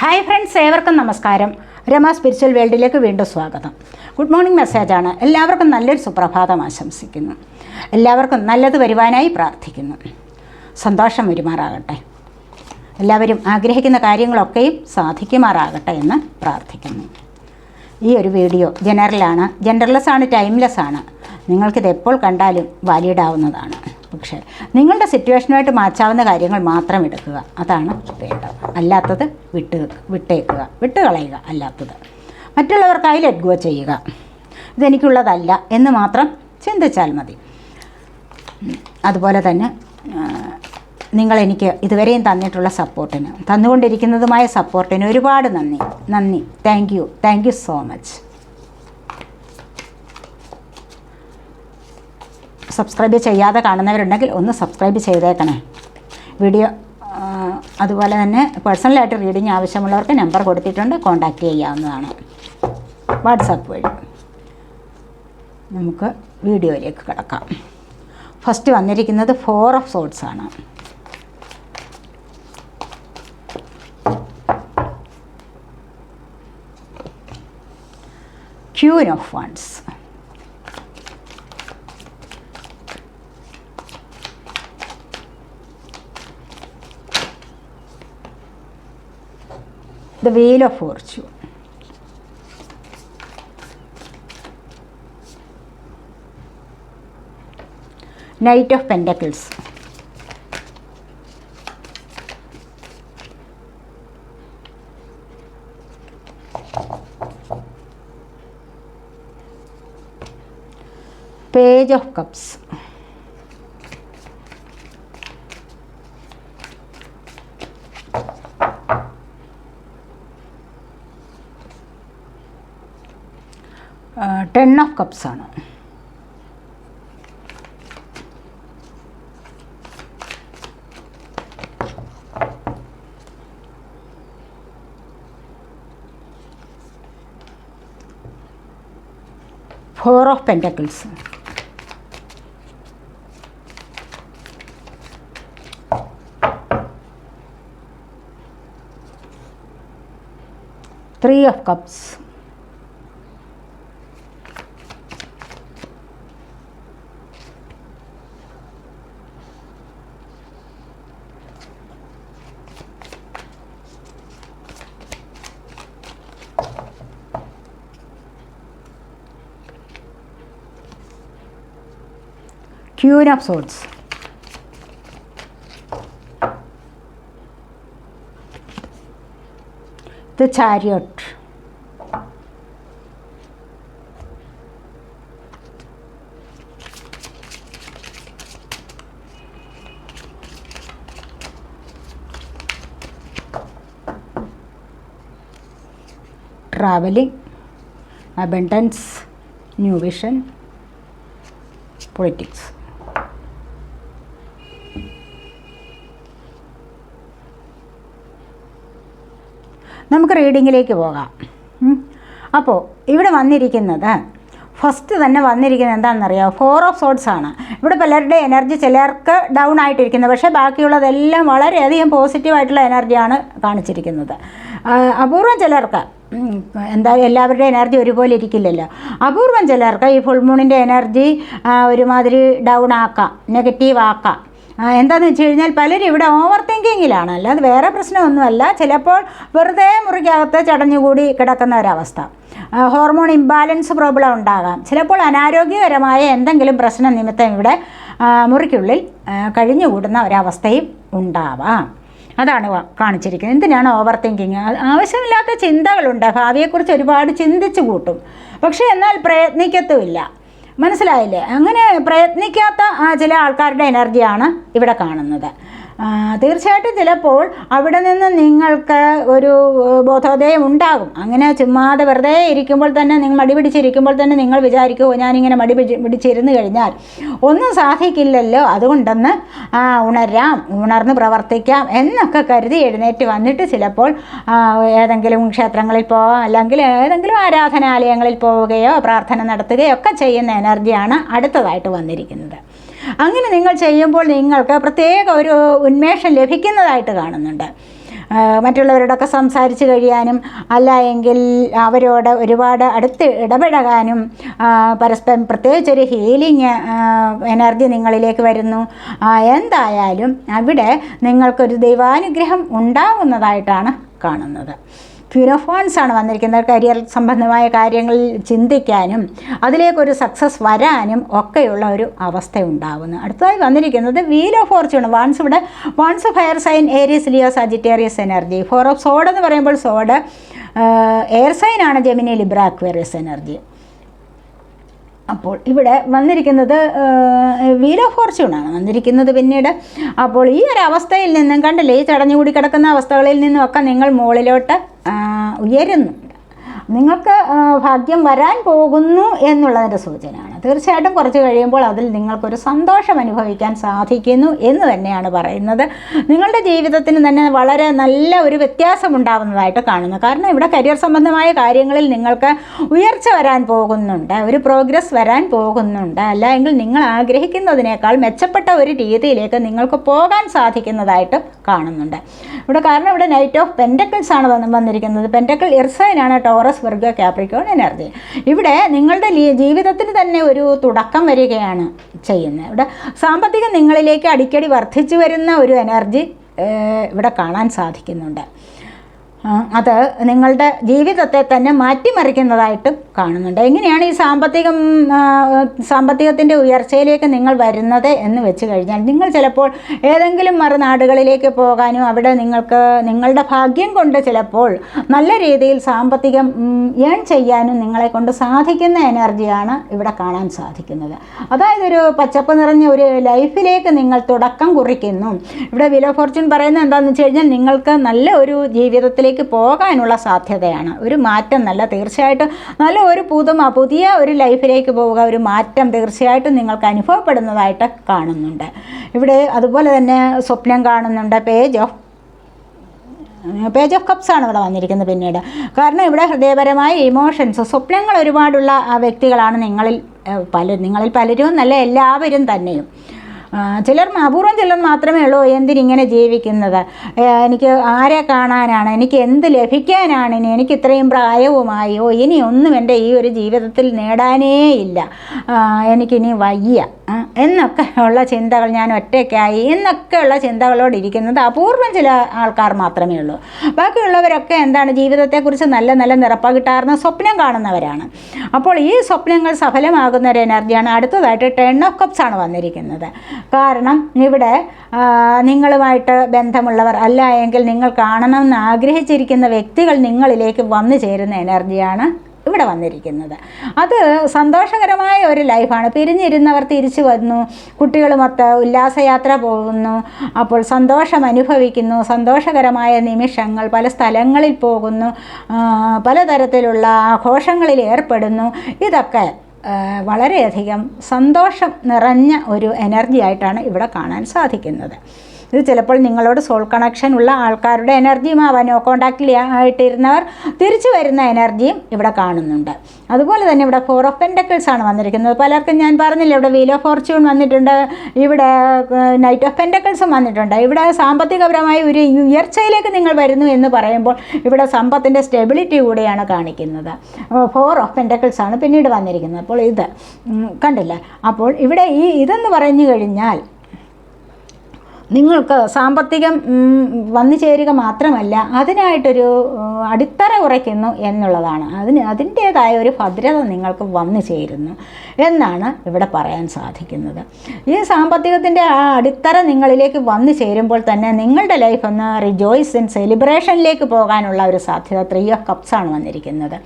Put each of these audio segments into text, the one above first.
Hi friends ഏവർക്കും നമസ്കാരം. Rama spiritual വേൾഡിലേക്ക് വീണ്ടും സ്വാഗതം. ഗുഡ് മോർണിംഗ് മെസ്സേജാണ് എല്ലാവർക്കും നല്ലൊരു സുപ്രഭാതം ആശംസിക്കുന്നു. എല്ലാവർക്കും നല്ലത് വരുവാനായി പ്രാർത്ഥിക്കുന്നു. സന്തോഷം വരുമാറാകട്ടെ. എല്ലാവരും ആഗ്രഹിക്കുന്ന കാര്യങ്ങളൊക്കെയും സാധിക്കുമാറാകട്ടെ എന്ന് പ്രാർത്ഥിക്കുന്നു. ഈ ഒരു വീഡിയോ ജനറലാണ് ജെൻഡർലെസ് ആണ് ടൈംലെസ് ആണ്. നിങ്ങൾക്കിത് എപ്പോൾ കണ്ടാലും വാലിഡ് ആവുന്നതാണ്. പക്ഷേ നിങ്ങളുടെ സിറ്റുവേഷനുമായിട്ട് മാച്ചാവുന്ന കാര്യങ്ങൾ മാത്രം എടുക്കുക. അതാണ് വേണ്ടത്. അല്ലാത്തത് വിട്ട് വിട്ടേക്കുക. വിട്ട് കളയുക അല്ലാത്തത് മറ്റുള്ളവർക്കായി ലെറ്റ് ഗോ ചെയ്യുക. ഇതെനിക്കുള്ളതല്ല എന്ന് മാത്രം ചിന്തിച്ചാൽ മതി. അതുപോലെ തന്നെ നിങ്ങൾ എനിക്ക് ഇതുവരെയും തന്നിട്ടുള്ള സപ്പോർട്ടിന് തന്നുകൊണ്ടിരിക്കുന്നതുമായ സപ്പോർട്ടിന് ഒരുപാട് നന്ദി. നന്ദി. Thank you. Thank you so much. Subscribe ചെയ്യാതെ കാണുന്നവരുണ്ടെങ്കിൽ ഒന്ന് സബ്സ്ക്രൈബ് ചെയ്തേക്കണേ. വീഡിയോ അതുപോലെ തന്നെ പേഴ്സണലായിട്ട് റീഡിങ് ആവശ്യമുള്ളവർക്ക് നമ്പർ കൊടുത്തിട്ടുണ്ട് കോൺടാക്റ്റ് ചെയ്യാവുന്നതാണ്. വാട്സാപ്പ് വഴി. നമുക്ക് വീഡിയോയിലേക്ക് കിടക്കാം. ഫസ്റ്റ് വന്നിരിക്കുന്നത് ഫോർ ഓഫ് സോട്ട്സ് ആണ്. Queen of wands the Wheel of Fortune. Knight of Pentacles. Page of Cups. Of cups ആണ്. Four of pentacles three of cups Queen episodes. The Chariot. traveling, abundance, new vision, politics. നമുക്ക് റീഡിങ്ങിലേക്ക് പോകാം. അപ്പോൾ ഇവിടെ വന്നിരിക്കുന്നത് first തന്നെ വന്നിരിക്കുന്നത് എന്താണെന്നറിയാമോ four of swords ആണ്. ഇവിടെ പലരുടെ എനർജി ചിലർക്ക് ഡൗൺ ആയിട്ടിരിക്കുന്നത് പക്ഷേ ബാക്കിയുള്ളതെല്ലാം വളരെയധികം പോസിറ്റീവായിട്ടുള്ള എനർജിയാണ് കാണിച്ചിരിക്കുന്നത്. അപൂർവം ചിലർക്ക് എന്താ എല്ലാവരുടെയും എനർജി ഒരുപോലെ ഇരിക്കില്ലല്ലോ. അപൂർവം ചിലർക്ക് ഈ ഫുൾ മൂണിന്റെ എനർജി ഒരുമാതിരി ഡൗൺ ആക്കാം നെഗറ്റീവ് ആക്കാം. എന്താണെന്ന് വെച്ച് കഴിഞ്ഞാൽ പലരും ഇവിടെ ഓവർ തിങ്കിങ്ങിലാണ് അല്ലാതെ വേറെ പ്രശ്നമൊന്നുമല്ല. ചിലപ്പോൾ വെറുതെ മുറിക്കകത്ത് ചടഞ്ഞുകൂടി കിടക്കുന്ന ഒരവസ്ഥ. ഹോർമോൺ ഇംബാലൻസ് പ്രോബ്ലം ഉണ്ടാകാം. ചിലപ്പോൾ അനാരോഗ്യകരമായ എന്തെങ്കിലും പ്രശ്ന നിമിത്തം ഇവിടെ മുറിക്കുള്ളിൽ കഴിഞ്ഞുകൂടുന്ന ഒരവസ്ഥയും ഉണ്ടാവാം. അതാണ് കാണിച്ചിരിക്കുന്നത്. എന്തിനാണ് ഓവർ തിങ്കിങ് ആവശ്യമില്ലാത്ത ചിന്തകളുണ്ട്. ഭാവിയെക്കുറിച്ച് ഒരുപാട് ചിന്തിച്ചു കൂട്ടും. പക്ഷേ എന്നാൽ പ്രയത്നിക്കത്തുമില്ല. മനസ്സിലായില്ലേ? അങ്ങനെ പ്രയത്നിക്കാത്ത ചില ആൾക്കാരുടെ എനർജിയാണ് ഇവിടെ കാണുന്നത്. തീർച്ചയായിട്ടും ചിലപ്പോൾ അവിടെ നിന്ന് നിങ്ങൾക്ക് ഒരു ബോധോദയം ഉണ്ടാകും. അങ്ങനെ ചുമ്മാതെ വെറുതെ ഇരിക്കുമ്പോൾ തന്നെ നിങ്ങൾ മടി പിടിച്ചിരിക്കുമ്പോൾ തന്നെ നിങ്ങൾ വിചാരിക്കുമോ ഞാനിങ്ങനെ മടി പിടിച്ച് പിടിച്ചിരുന്ന് കഴിഞ്ഞാൽ. ഒന്നും സാധിക്കില്ലല്ലോ. അതുകൊണ്ടെന്ന് ഉണരാം ഉണർന്ന് പ്രവർത്തിക്കാം എന്നൊക്കെ കരുതി എഴുന്നേറ്റ് വന്നിട്ട് ചിലപ്പോൾ ഏതെങ്കിലും ക്ഷേത്രങ്ങളിൽ പോവാം അല്ലെങ്കിൽ ഏതെങ്കിലും ആരാധനാലയങ്ങളിൽ പോവുകയോ പ്രാർത്ഥന നടത്തുകയോ ഒക്കെ ചെയ്യുന്ന എനർജിയാണ് അടുത്തതായിട്ട് വന്നിരിക്കുന്നത്. അങ്ങനെ നിങ്ങൾ ചെയ്യുമ്പോൾ നിങ്ങൾക്ക് പ്രത്യേക ഒരു ഉന്മേഷം ലഭിക്കുന്നതായിട്ട് കാണുന്നുണ്ട്. മറ്റുള്ളവരോടൊക്കെ സംസാരിച്ച് കഴിയാനും അല്ല എങ്കിൽ അവരോട് ഒരുപാട് അടുത്ത് ഇടപഴകാനും പരസ്പരം പ്രത്യേകിച്ചൊരു ഹീലിംഗ് എനർജി നിങ്ങളിലേക്ക് വരുന്നു. എന്തായാലും അവിടെ നിങ്ങൾക്കൊരു ദൈവാനുഗ്രഹം ഉണ്ടാകുന്നതായിട്ടാണ് കാണുന്നത്. ഫ്യൂനോഫോൺസ് ആണ് വന്നിരിക്കുന്നത്. കരിയർ സംബന്ധമായ കാര്യങ്ങളിൽ ചിന്തിക്കാനും അതിലേക്കൊരു സക്സസ് വരാനും ഒക്കെയുള്ള ഒരു അവസ്ഥ ഉണ്ടാകുന്നു അടുത്തതായി വന്നിരിക്കുന്നത് വീൽ ഓഫ് ഫോർച്യൂൺ വാൺസ് ഇവിടെ wands fire sign Aries Leo Sagittarius energy four of sword എന്ന് പറയുമ്പോൾ സോഡ് എയർ സൈൻ ആണ് ജെമിനി ലിബ്ര അക്വേറിയസ് എനർജി അപ്പോൾ ഇവിടെ വന്നിരിക്കുന്നത് വീൽ ഓഫ് ഫോർച്യൂണാണ് വന്നിരിക്കുന്നത് പിന്നീട് അപ്പോൾ ഈ ഒരു അവസ്ഥയിൽ നിന്നും കണ്ടില്ലേ ഈ ചടഞ്ഞുകൂടി കിടക്കുന്ന അവസ്ഥകളിൽ നിന്നും ഒക്കെ നിങ്ങൾ മുകളിലോട്ട് ആ, ഉയരുന്നുണ്ട് നിങ്ങൾക്ക് ഭാഗ്യം വരാൻ പോകുന്നു എന്നുള്ളതിന്റെ സൂചനയാണ്. തീർച്ചയായിട്ടും കുറച്ച് കഴിയുമ്പോൾ അതിൽ നിങ്ങൾക്കൊരു സന്തോഷം അനുഭവിക്കാൻ സാധിക്കുന്നു എന്ന് തന്നെയാണ് പറയുന്നത്. നിങ്ങളുടെ ജീവിതത്തിന് തന്നെ വളരെ നല്ല ഒരു വ്യത്യാസം കാണുന്നു. കാരണം ഇവിടെ കരിയർ സംബന്ധമായ കാര്യങ്ങളിൽ നിങ്ങൾക്ക് ഉയർച്ച വരാൻ പോകുന്നുണ്ട് ഒരു പ്രോഗ്രസ് വരാൻ പോകുന്നുണ്ട്. അല്ലെങ്കിൽ നിങ്ങൾ ആഗ്രഹിക്കുന്നതിനേക്കാൾ മെച്ചപ്പെട്ട ഒരു രീതിയിലേക്ക് നിങ്ങൾക്ക് പോകാൻ സാധിക്കുന്നതായിട്ട് കാണുന്നുണ്ട്. ഇവിടെ കാരണം ഇവിടെ നൈറ്റ് ഓഫ് പെന്റക്കിൾസ് ആണ് വന്നിരിക്കുന്നത്. പെന്റക്കിൾ ഇർസൈനാണ് ടോറസ് വർഗ കാപ്രിക്കോൺ എനർജി ഇവിടെ നിങ്ങളുടെ ജീവിതത്തിന് തന്നെ ഒരു തുടക്കം വരികയാണ് ചെയ്യുന്നത്. ഇവിടെ സാമ്പത്തികം നിങ്ങളിലേക്ക് അടിക്കടി വർദ്ധിച്ചു വരുന്ന ഒരു എനർജി ഇവിടെ കാണാൻ സാധിക്കുന്നുണ്ട്. അത് നിങ്ങളുടെ ജീവിതത്തെ തന്നെ മാറ്റിമറിക്കുന്നതായിട്ട് കാണുന്നുണ്ട്. എങ്ങനെയാണ് ഈ സാമ്പത്തികം സാമ്പത്തികത്തിന്റെ ഉയർച്ചയിലേക്ക് നിങ്ങൾ വരുന്നത് എന്ന് വെച്ച് കഴിഞ്ഞാൽ നിങ്ങൾ ചിലപ്പോൾ ഏതെങ്കിലും മറുനാടുകളിലേക്ക് പോകാനും അവിടെ നിങ്ങൾക്ക് നിങ്ങളുടെ ഭാഗ്യം കൊണ്ട് ചിലപ്പോൾ നല്ല രീതിയിൽ സാമ്പത്തികം ഏൺ ചെയ്യാനും നിങ്ങളെ കൊണ്ട് സാധിക്കുന്ന എനർജിയാണ് ഇവിടെ കാണാൻ സാധിക്കുന്നത്. അതായത് ഒരു പച്ചപ്പ് നിറഞ്ഞ ഒരു ലൈഫിലേക്ക് നിങ്ങൾ തുടക്കം കുറിക്കുന്നു. ഇവിടെ വിലോ ഫോർച്യൂൺ പറയുന്നത് എന്താണെന്ന് വെച്ച് കഴിഞ്ഞാൽ നിങ്ങൾക്ക് നല്ല ഒരു ജീവിതത്തിലേക്ക് പോകാനുള്ള സാധ്യതയാണ്. ഒരു മാറ്റം നല്ല തീർച്ചയായിട്ടും നല്ല ഒരു പുതുമ പുതിയ ഒരു ലൈഫിലേക്ക് പോവുക ഒരു മാറ്റം തീർച്ചയായിട്ടും നിങ്ങൾക്ക് അനുഭവപ്പെടുന്നതായിട്ട് കാണുന്നുണ്ട്. ഇവിടെ അതുപോലെ തന്നെ സ്വപ്നം കാണുന്നുണ്ട്. Page of page of cups ആണ് ഇവിടെ വന്നിരിക്കുന്നത് പിന്നീട്. കാരണം ഇവിടെ ഹൃദയപരമായ ഇമോഷൻസ് സ്വപ്നങ്ങൾ ഒരുപാടുള്ള വ്യക്തികളാണ് നിങ്ങളിൽ പല നിങ്ങളിൽ പലരും എന്നല്ല എല്ലാവരും തന്നെയും. ചിലർ അപൂർവം ചിലർ മാത്രമേ ഉള്ളൂ എന്തിനിങ്ങനെ ജീവിക്കുന്നത്? എനിക്ക് ആരെ കാണാനാണ് എനിക്ക് എന്ത് ലഭിക്കാനാണ് ഇനി എനിക്ക് ഇത്രയും പ്രായവുമായോ? ഇനി ഒന്നും എന്റെ ഈ ഒരു ജീവിതത്തിൽ നേടാനേ ഇല്ല. എനിക്കിനി വയ്യ. എന്നൊക്കെ ഉള്ള ചിന്തകൾ ഞാൻ ഒറ്റയ്ക്കായി എന്നൊക്കെയുള്ള ചിന്തകളോട് ഇരിക്കുന്നത് അപൂർവം ചില ആൾക്കാർ മാത്രമേ ഉള്ളൂ. ബാക്കിയുള്ളവരൊക്കെ എന്താണ് ജീവിതത്തെക്കുറിച്ച് നല്ല നല്ല നിറപ്പകിട്ടാർന്ന സ്വപ്നം കാണുന്നവരാണ്. അപ്പോൾ ഈ സ്വപ്നങ്ങൾ സഫലമാകുന്ന ഒരു എനർജിയാണ് അടുത്തതായിട്ട് ടെൺ ഓഫ് കപ്സ് ആണ് വന്നിരിക്കുന്നത്. കാരണം ഇവിടെ നിങ്ങളുമായിട്ട് ബന്ധമുള്ളവർ അല്ല എങ്കിൽ നിങ്ങൾ കാണണമെന്ന് ആഗ്രഹിച്ചിരിക്കുന്ന വ്യക്തികൾ നിങ്ങളിലേക്ക് വന്നു ചേരുന്ന എനർജിയാണ് ഇവിടെ വന്നിരിക്കുന്നത്. അത് സന്തോഷകരമായ ഒരു ലൈഫാണ്. പിരിഞ്ഞിരുന്നവർ തിരിച്ചു വന്നു കുട്ടികളുമൊത്ത് ഉല്ലാസയാത്ര പോകുന്നു അപ്പോൾ സന്തോഷം അനുഭവിക്കുന്നു സന്തോഷകരമായ നിമിഷങ്ങൾ പല സ്ഥലങ്ങളിൽ പോകുന്നു പലതരത്തിലുള്ള ആഘോഷങ്ങളിൽ ഏർപ്പെടുന്നു. ഇതൊക്കെ വളരെയധികം സന്തോഷം നിറഞ്ഞ ഒരു എനർജി ആയിട്ടാണ് ഇവിടെ കാണാൻ സാധിക്കുന്നത്. ഇത് ചിലപ്പോൾ നിങ്ങളോട് സോൾ കണക്ഷൻ ഉള്ള ആൾക്കാരുടെ എനർജിയും ആവാം നോ കോണ്ടാക്റ്റിൽ ആയിട്ടിരുന്നവർ തിരിച്ചു വരുന്ന എനർജിയും ഇവിടെ കാണുന്നുണ്ട്. അതുപോലെ തന്നെ ഇവിടെ ഫോർ ഓഫ് പെന്റക്കിൾസ് ആണ് വന്നിരിക്കുന്നത്. പലർക്കും ഞാൻ പറഞ്ഞില്ല ഇവിടെ വീൽ ഓഫ് ഫോർച്യൂൺ വന്നിട്ടുണ്ട് ഇവിടെ നൈറ്റ് ഓഫ് പെന്റക്കിൾസും വന്നിട്ടുണ്ട്. ഇവിടെ സാമ്പത്തികപരമായ ഒരു ഉയർച്ചയിലേക്ക് നിങ്ങൾ വരുന്നു എന്ന് പറയുമ്പോൾ ഇവിടെ സമ്പത്തിന്റെ സ്റ്റെബിലിറ്റി കൂടെയാണ് കാണിക്കുന്നത്. ഫോർ ഓഫ് പെന്റക്കിൾസ് ആണ് പിന്നീട് വന്നിരിക്കുന്നത്. അപ്പോൾ ഇത് കണ്ടില്ല? അപ്പോൾ ഇവിടെ ഈ ഇതെന്ന് പറഞ്ഞു കഴിഞ്ഞാൽ നിങ്ങൾക്ക് സാമ്പത്തികം വന്നു ചേരുക മാത്രമല്ല അതിനായിട്ടൊരു അടിത്തറ ഉറയ്ക്കുന്നു എന്നുള്ളതാണ്. അതിന് അതിന്റേതായ ഒരു ഭദ്രത നിങ്ങൾക്ക് വന്നു ചേരുന്നു എന്നാണ് ഇവിടെ പറയാൻ സാധിക്കുന്നത്. ഈ സാമ്പത്തികത്തിന്റെ ആ അടിത്തറ നിങ്ങളിലേക്ക് വന്നു ചേരുമ്പോൾ തന്നെ നിങ്ങളുടെ ലൈഫ് ഒന്ന് റിജോയ്സ് ഇൻ സെലിബ്രേഷനിലേക്ക് പോകാനുള്ള ഒരു സാധ്യത ത്രീ ഓഫ് കപ്സാണ് വന്നിരിക്കുന്നത്.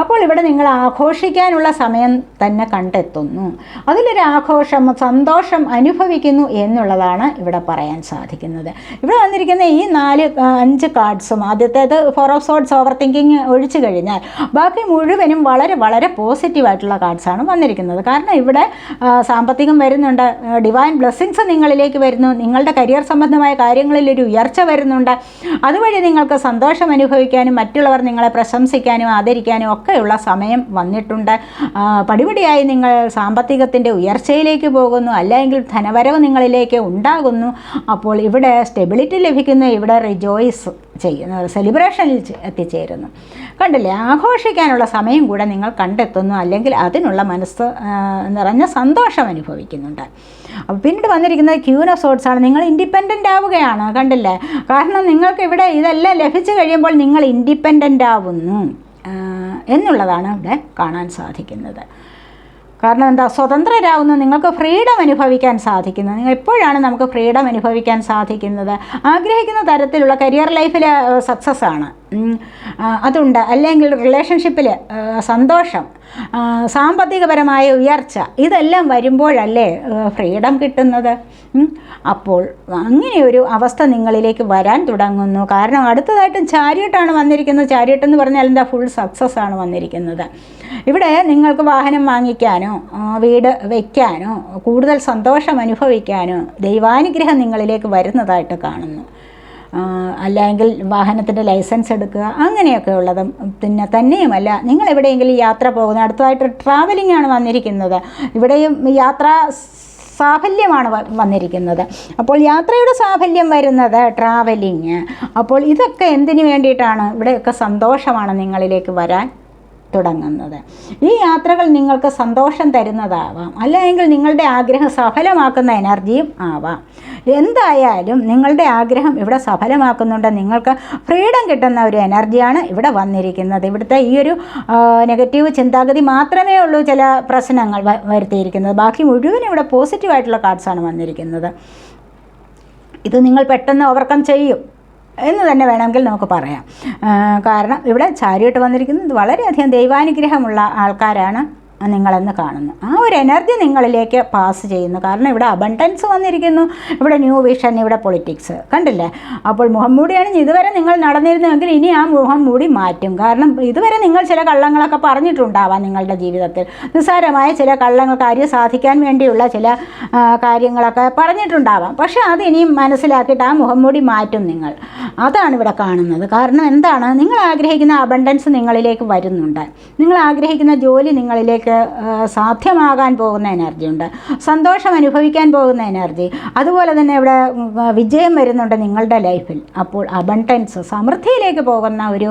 അപ്പോൾ ഇവിടെ നിങ്ങൾ ആഘോഷിക്കാനുള്ള സമയം തന്നെ കണ്ടെത്തുന്നു. അതിലൊരു ആഘോഷം സന്തോഷം അനുഭവിക്കുന്നു എന്നുള്ളതാണ് ഇവിടെ പറയാൻ സാധിക്കുന്നത്. ഇവിടെ വന്നിരിക്കുന്ന ഈ നാല് അഞ്ച് കാർഡ്സും ആദ്യത്തേത് four of swords overthinking ഒഴിച്ചു കഴിഞ്ഞാൽ ബാക്കി മുഴുവനും വളരെ വളരെ പോസിറ്റീവായിട്ടുള്ള കാർഡ്സാണ് വന്നിരിക്കുന്നത്. കാരണം ഇവിടെ സാമ്പത്തികം വരുന്നുണ്ട് ഡിവൈൻ ബ്ലെസ്സിങ്സ് നിങ്ങളിലേക്ക് വരുന്നു നിങ്ങളുടെ കരിയർ സംബന്ധമായ കാര്യങ്ങളിൽ ഒരു ഉയർച്ച വരുന്നുണ്ട്. അതുവഴി നിങ്ങൾക്ക് സന്തോഷം അനുഭവിക്കാനും മറ്റുള്ളവർ നിങ്ങളെ പ്രശംസിക്കാനും ആദരിക്കാനും ഒക്കെയുള്ള സമയം വന്നിട്ടുണ്ട്. പടിപടിയായി നിങ്ങൾ സാമ്പത്തികത്തിന്റെ ഉയർച്ചയിലേക്ക് പോകുന്നു. അല്ലെങ്കിൽ ധനവരവ് നിങ്ങളിലേക്ക് ഉണ്ടാകുന്നു. അപ്പോൾ ഇവിടെ സ്റ്റെബിലിറ്റി ലഭിക്കുന്ന. ഇവിടെ റിജോയ്സ് ചെയ്യുന്നു. സെലിബ്രേഷനിൽ എത്തിച്ചേരുന്നു. കണ്ടില്ലേ? ആഘോഷിക്കാനുള്ള സമയം കൂടെ നിങ്ങൾ കണ്ടെത്തുന്നു. അല്ലെങ്കിൽ അതിനുള്ള മനസ്സ് നിറഞ്ഞ സന്തോഷം അനുഭവിക്കുന്നുണ്ട്. അപ്പോൾ പിന്നീട് വന്നിരിക്കുന്നത് ക്യൂൻ ഓഫ് ആണ്. നിങ്ങൾ ഇൻഡിപെൻഡന്റ് ആവുകയാണ്. കണ്ടില്ലേ? കാരണം നിങ്ങൾക്ക് ഇവിടെ ഇതെല്ലാം ലഭിച്ചു കഴിയുമ്പോൾ നിങ്ങൾ ഇൻഡിപെൻഡന്റ് ആവുന്നു. എന്നുള്ളതാണ് ഇവിടെ കാണാൻ സാധിക്കുന്നത്. കാരണം എന്താ സ്വതന്ത്രരാകുന്ന നിങ്ങൾക്ക് ഫ്രീഡം അനുഭവിക്കാൻ സാധിക്കുന്നത് നിങ്ങൾ എപ്പോഴാണ് നമുക്ക് ഫ്രീഡം അനുഭവിക്കാൻ സാധിക്കുന്നത്? ആഗ്രഹിക്കുന്ന തരത്തിലുള്ള കരിയർ ലൈഫിൽ സക്സസ് ആണ്. അതുണ്ട്. അല്ലെങ്കിൽ റിലേഷൻഷിപ്പിൽ സന്തോഷം സാമ്പത്തികപരമായ ഉയർച്ച ഇതെല്ലാം വരുമ്പോഴല്ലേ ഫ്രീഡം കിട്ടുന്നത്? അപ്പോൾ അങ്ങനെ ഒരു അവസ്ഥ നിങ്ങളിലേക്ക് വരാൻ തുടങ്ങുന്നു. കാരണം അടുത്തതായിട്ടും ചാരിയട്ടാണ് വന്നിരിക്കുന്നത്. ചാരിയട്ട് എന്ന് പറഞ്ഞാൽ എന്താ? ഫുൾ സക്സസ് ആണ് വന്നിരിക്കുന്നത്. ഇവിടെ നിങ്ങൾക്ക് വാഹനം വാങ്ങിക്കാനോ വീട് വയ്ക്കാനോ കൂടുതൽ സന്തോഷം അനുഭവിക്കാനോ ദൈവാനുഗ്രഹം നിങ്ങളിലേക്ക് വരുന്നതായിട്ട് കാണുന്നു. അല്ലെങ്കിൽ വാഹനത്തിന്റെ ലൈസൻസ് എടുക്കുക അങ്ങനെയൊക്കെ ഉള്ളതും. പിന്നെ തന്നെയുമല്ല നിങ്ങൾ എവിടെയെങ്കിലും യാത്ര പോകുന്ന അടുത്തതായിട്ട് ട്രാവലിംഗ് ആണ് വന്നിരിക്കുന്നത്. ഇവിടെയും യാത്ര സാഫല്യമാണ് വന്നിരിക്കുന്നത്. അപ്പോൾ യാത്രയുടെ സാഫല്യം വരുന്നത് ട്രാവലിങ് അപ്പോൾ ഇതൊക്കെ എന്തിനു വേണ്ടിയിട്ടാണ്? ഇവിടെയൊക്കെ സന്തോഷമാണ് നിങ്ങളിലേക്ക് വരാൻ തുടങ്ങുന്നത്. ഈ യാത്രകൾ നിങ്ങൾക്ക് സന്തോഷം തരുന്നതാവാം. അല്ലെങ്കിൽ നിങ്ങളുടെ ആഗ്രഹം സഫലമാക്കുന്ന എനർജിയും ആവാം. എന്തായാലും നിങ്ങളുടെ ആഗ്രഹം ഇവിടെ സഫലമാക്കുന്നുണ്ട്. നിങ്ങൾക്ക് ഫ്രീഡം കിട്ടുന്ന ഒരു എനർജിയാണ് ഇവിടെ വന്നിരിക്കുന്നത്. ഇവിടുത്തെ ഈ ഒരു നെഗറ്റീവ് ചിന്താഗതി മാത്രമേ ഉള്ളൂ ചില പ്രശ്നങ്ങൾ വരുത്തിയിരിക്കുന്നത്. ബാക്കി മുഴുവൻ ഇവിടെ പോസിറ്റീവായിട്ടുള്ള കാർഡ്സാണ് വന്നിരിക്കുന്നത്. ഇത് നിങ്ങൾ പെട്ടെന്ന് ഓവർകം ചെയ്യും എന്ന് തന്നെ വേണമെങ്കിൽ നമുക്ക് പറയാം. കാരണം ഇവിടെ ചാരിയിട്ട് വന്നിരിക്കുന്നത് വളരെയധികം ദൈവാനുഗ്രഹമുള്ള ആൾക്കാരാണ്. നിങ്ങളെന്ന് കാണുന്നു. ആ ഒരു എനർജി നിങ്ങളിലേക്ക് പാസ് ചെയ്യുന്നു. കാരണം ഇവിടെ അബണ്ടൻസ് വന്നിരിക്കുന്നു. ഇവിടെ ന്യൂ വിഷൻ ഇവിടെ പൊളിറ്റിക്സ് കണ്ടില്ലേ? അപ്പോൾ മുഖം മൂടിയാണ് ഇതുവരെ നിങ്ങൾ നടന്നിരുന്നെങ്കിൽ ഇനി ആ മുഖം മൂടി മാറ്റും. കാരണം ഇതുവരെ നിങ്ങൾ ചില കള്ളങ്ങളൊക്കെ പറഞ്ഞിട്ടുണ്ടാവാം നിങ്ങളുടെ ജീവിതത്തിൽ. നിസ്സാരമായ ചില കള്ളങ്ങൾ കാര്യം സാധിക്കാൻ വേണ്ടിയുള്ള ചില കാര്യങ്ങളൊക്കെ പറഞ്ഞിട്ടുണ്ടാവാം. പക്ഷേ അത് ഇനിയും മനസ്സിലാക്കിയിട്ട് ആ മുഖം മൂടി മാറ്റും നിങ്ങൾ. അതാണ് ഇവിടെ കാണുന്നത്. കാരണം എന്താണ്? നിങ്ങൾ ആഗ്രഹിക്കുന്ന അബണ്ടൻസ് നിങ്ങളിലേക്ക് വരുന്നുണ്ട്. നിങ്ങൾ ആഗ്രഹിക്കുന്ന ജോലി നിങ്ങളിലേക്ക് സാധ്യമാകാൻ പോകുന്ന എനർജി ഉണ്ട്. സന്തോഷം അനുഭവിക്കാൻ പോകുന്ന എനർജി. അതുപോലെ തന്നെ ഇവിടെ വിജയം വരുന്നുണ്ട് നിങ്ങളുടെ ലൈഫിൽ. അപ്പോൾ അബണ്ടൻസ് സമൃദ്ധിയിലേക്ക് പോകുന്ന ഒരു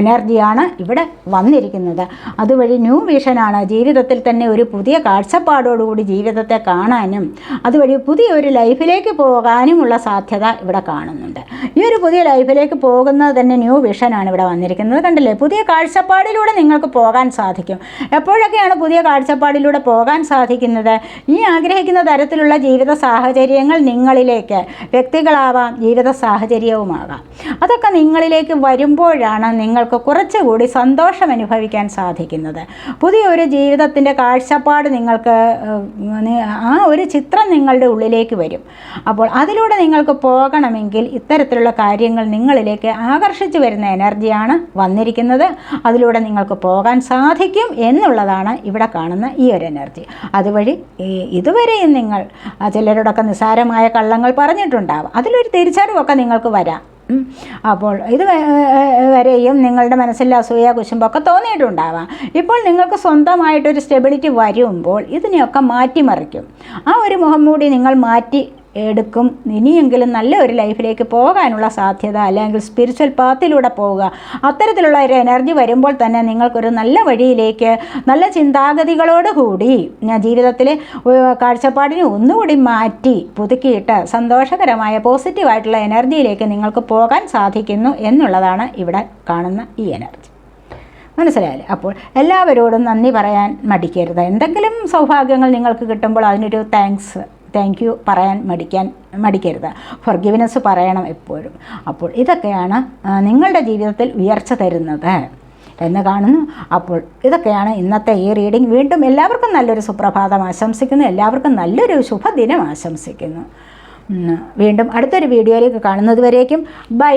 എനർജിയാണ് ഇവിടെ വന്നിരിക്കുന്നത്. അതുവഴി ന്യൂ വിഷനാണ്. ജീവിതത്തിൽ തന്നെ ഒരു പുതിയ കാഴ്ചപ്പാടോടുകൂടി ജീവിതത്തെ കാണാനും അതുവഴി പുതിയ ഒരു ലൈഫിലേക്ക് പോകാനുമുള്ള സാധ്യത ഇവിടെ കാണുന്നുണ്ട്. ഈ ഒരു പുതിയ ലൈഫിലേക്ക് പോകുന്നത് തന്നെ ന്യൂ വിഷനാണ് ഇവിടെ വന്നിരിക്കുന്നത്. കണ്ടില്ലേ? പുതിയ കാഴ്ചപ്പാടിലൂടെ നിങ്ങൾക്ക് പോകാൻ സാധിക്കും. എപ്പോഴൊക്കെയാണ് പുതിയ കാഴ്ചപ്പാടിലൂടെ പോകാൻ സാധിക്കുന്നത്? ഈ ആഗ്രഹിക്കുന്ന തരത്തിലുള്ള ജീവിത സാഹചര്യങ്ങൾ നിങ്ങളിലേക്ക് വ്യക്തികളാവാം ജീവിത സാഹചര്യവുമാകാം. അതൊക്കെ നിങ്ങളിലേക്ക് വരുമ്പോഴാണ് നിങ്ങൾക്ക് കുറച്ചുകൂടി സന്തോഷം അനുഭവിക്കാൻ സാധിക്കുന്നത്. പുതിയൊരു ജീവിതത്തിന്റെ കാഴ്ചപ്പാട് നിങ്ങൾക്ക് ആ ഒരു ചിത്രം നിങ്ങളുടെ ഉള്ളിലേക്ക് വരും. അപ്പോൾ അതിലൂടെ നിങ്ങൾക്ക് പോകണമെങ്കിൽ ഇത്തരത്തിലുള്ള കാര്യങ്ങൾ നിങ്ങളിലേക്ക് ആകർഷിച്ചു വരുന്ന എനർജിയാണ് വന്നിരിക്കുന്നത്. അതിലൂടെ നിങ്ങൾക്ക് പോകാൻ സാധിക്കും എന്നുള്ളതാണ് ഇവിടെ കാണുന്ന ഈ ഒരു എനർജി. അതുവഴി ഇതുവരെയും നിങ്ങൾ ചിലരോടൊക്കെ നിസ്സാരമായ കള്ളങ്ങൾ പറഞ്ഞിട്ടുണ്ടാവും. അതിലൊരു തിരിച്ചറിവൊക്കെ നിങ്ങൾക്ക് വരാം. അപ്പോൾ ഇത് വരെയും നിങ്ങളുടെ മനസ്സിൽ അസൂയ കുശുമ്പൊക്കെ തോന്നിയിട്ടുണ്ടാവാം. ഇപ്പോൾ നിങ്ങൾക്ക് സ്വന്തമായിട്ടൊരു സ്റ്റെബിലിറ്റി വരുമ്പോൾ ഇതിനെയൊക്കെ മാറ്റിമറിക്കും. ആ ഒരു മുഖം മൂടി നിങ്ങൾ മാറ്റി എടുക്കും. ഇനിയെങ്കിലും നല്ല ഒരു ലൈഫിലേക്ക് പോകാനുള്ള സാധ്യത അല്ലെങ്കിൽ സ്പിരിച്വൽ പാത്തിലൂടെ പോവുക. അത്തരത്തിലുള്ള ഒരു എനർജി വരുമ്പോൾ തന്നെ നിങ്ങൾക്കൊരു നല്ല വഴിയിലേക്ക് നല്ല ചിന്താഗതികളോട് കൂടി ജീവിതത്തിലെ കാഴ്ചപ്പാടിനെ ഒന്നുകൂടി മാറ്റി പുതുക്കിയിട്ട് സന്തോഷകരമായ പോസിറ്റീവായിട്ടുള്ള എനർജിയിലേക്ക് നിങ്ങൾക്ക് പോകാൻ സാധിക്കുന്നു എന്നുള്ളതാണ് ഇവിടെ കാണുന്ന ഈ എനർജി മനസ്സിലായില്ലേ? അപ്പോൾ എല്ലാവരോടും നന്ദി പറയാൻ മടിക്കരുത്. എന്തെങ്കിലും സൗഭാഗ്യങ്ങൾ നിങ്ങൾക്ക് കിട്ടുമ്പോൾ അതിനൊരു താങ്ക്സ് താങ്ക് യു പറയാൻ മടിക്കാൻ മടിക്കരുത്. ഫൊർഗിവ്നെസ് പറയണം എപ്പോഴും. അപ്പോൾ ഇതൊക്കെയാണ് നിങ്ങളുടെ ജീവിതത്തിൽ ഉയർച്ച തരുന്നത് എന്ന് കാണുന്നു. അപ്പോൾ ഇതൊക്കെയാണ് ഇന്നത്തെ ഈ റീഡിംഗ് വീണ്ടും എല്ലാവർക്കും നല്ലൊരു സുപ്രഭാതം ആശംസിക്കുന്നു. എല്ലാവർക്കും നല്ലൊരു ശുഭദിനം ആശംസിക്കുന്നു. വീണ്ടും അടുത്തൊരു വീഡിയോയിലേക്ക് കാണുന്നത് വരേക്കും ബൈ